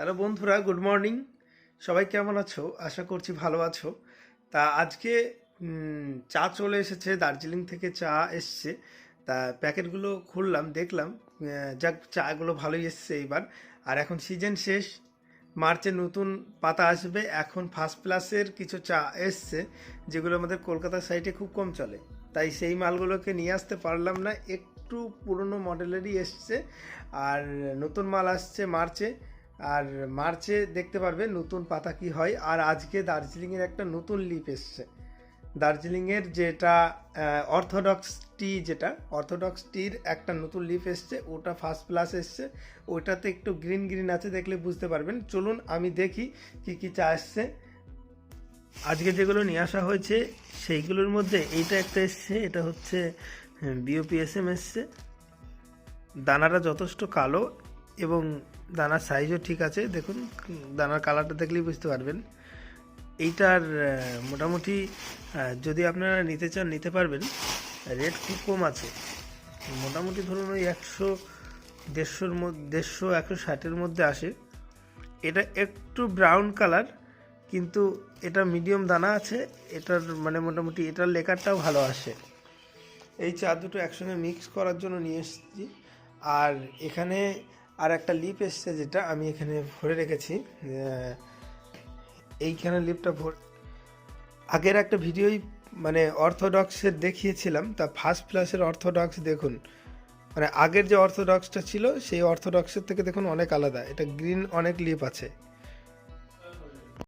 Hello বন্ধুরা, good morning. সবাই কেমন আছো? আশা করছি ভালো আছো। তা আজকে চা চলে এসেছে, দার্জিলিং থেকে চা এসছে। তা প্যাকেটগুলো খুললাম, দেখলাম যাক, চাগুলো ভালোই এসছে এইবার। আর এখন সিজন শেষ, মার্চে নতুন পাতা আসবে। এখন ফার্স্ট ক্লাসের কিছু চা এসছে, যেগুলো আমাদের কলকাতা সাইডে খুব কম চলে। তাই সেই মালগুলোকে নিয়ে আসতে পারলাম না, একটু পুরনো মডেলেরই এসছে। আর নতুন মাল আসছে মার্চে আর মার্চে দেখতে পারবে নতুন পাতা কি হয়। আর আজকে দার্জিলিংয়ের একটা নতুন লিপ এসছে। দার্জিলিংয়ের যেটা অর্থোডক্স টি যেটা অর্থোডক্স টির একটা নতুন লিফ এসছে, ওটা ফার্স্ট প্লাস এসছে। ওটাতে একটু গ্রিন গ্রিন আছে দেখলে বুঝতে পারবেন। চলুন আমি দেখি কি কি চা এসছে। আজকে যেগুলো নিয়ে আসা হয়েছে, সেইগুলোর মধ্যে এইটা একটা এসছে, এটা হচ্ছে বিওপিএসএম এসছে। দানাটা যথেষ্ট কালো। এবং দানার সাইজও ঠিক আছে। দেখুন, দানার কালারটা দেখলেই বুঝতে পারবেন। এইটার মোটামুটি যদি আপনারা নিতে চান, নিতে পারবেন। রেট খুব কম আছে। মোটামুটি ধরুন ওই একশো দেড়শোর মধ্যে, দেড়শো একশো ষাটের মধ্যে আসে। এটা একটু ব্রাউন কালার কিন্তু এটা মিডিয়াম দানা আছে। এটার মানে মোটামুটি এটার লেকারটাও ভালো আসে। এই চা দুটো একসঙ্গে মিক্স করার জন্য নিয়ে এসেছি। আর এখানে আর একটা লিপ এসছে যেটা আমি এখানে ভরে রেখেছি এইখানে লিপটা ভর, আগের একটা ভিডিওই মানে অর্থোডক্সের দেখিয়েছিলাম, তা ফার্স্ট প্লাসের অর্থোডক্স দেখুন মানে আগের যে অর্থোডক্সটা ছিল, সেই অর্থোডক্সের থেকে দেখুন অনেক আলাদা, এটা গ্রিন অনেক লিপ আছে।